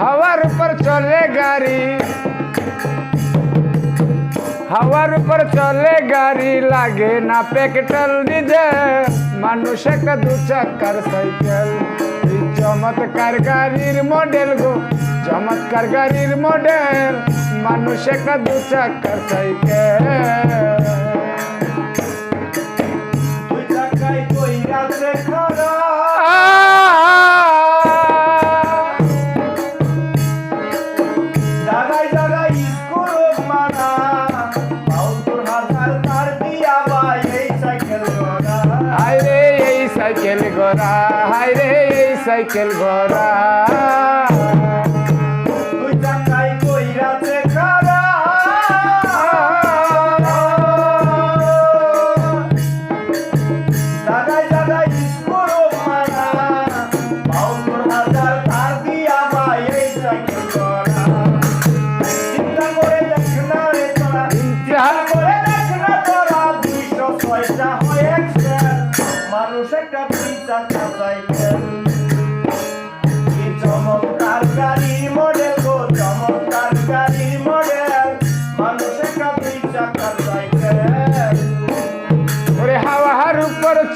হাওয়ার উপর চলে গাড়ি। হাওয়ার উপর চলে গাড়ি, লাগে না পেট্রোল ডিজেল। মানুষ একটা দু চাকার সাইকেল। চমৎকার গাড়ির মডেল গো, চমৎকার গাড়ির মডেল। মানুষ একটা দু চাকার সাইকেল। ঘোড়া হায় রে সাইকেল ঘোড়া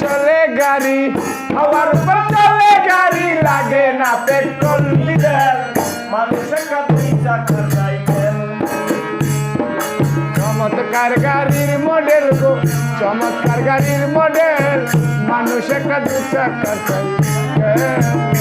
চলে গাড়ি, হাওয়ার পর চলে গাড়ি লাগে না পেট্রোল, ডিজেল। মানুষ একটা চাকর চাকা সাইকেল। চমৎকার গাড়ির মডেল গো, চমৎকার গাড়ির মডেল। মানুষ দু চাকার সাইকেল।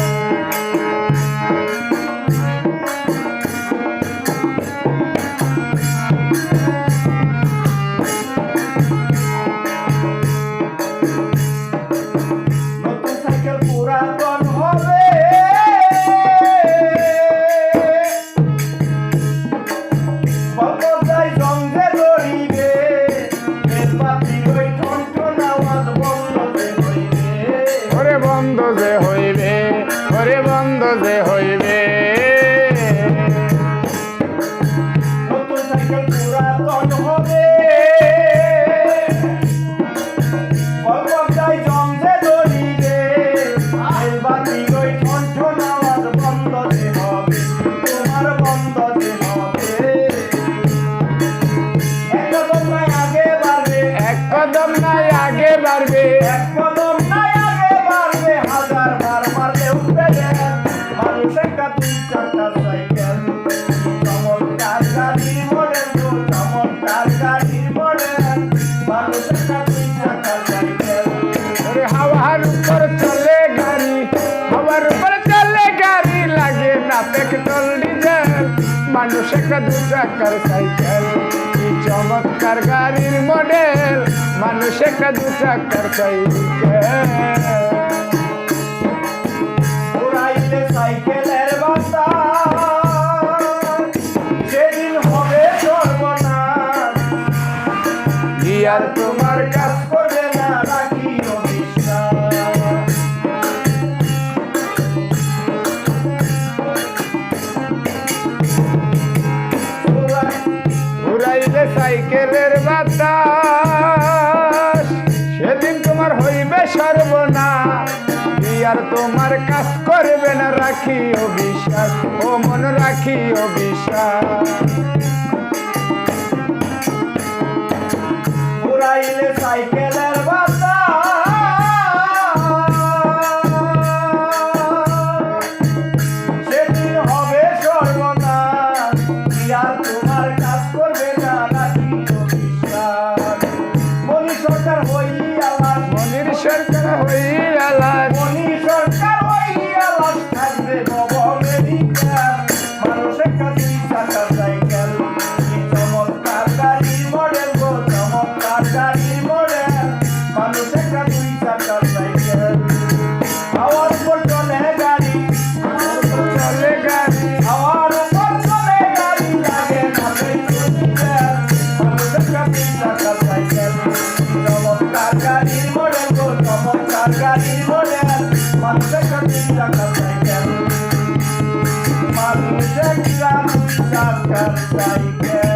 মানুষ একটা দু চাকার সাইকেল, কি চমৎকার গাড়ির মডেল। মানুষ একটা দু চাকার সাইকেল সেদিন হবে সর্বনাশ গিয়ার তোমার কাছ বিকেলের বাতাস, সেদিন তোমার হইবে সর্বনা আর তোমার কাজ করবে না, রাখি অভিশাস ও মন, রাখি অভিশাস সাইকেল Motorcycle, motorcycle, motorcycle.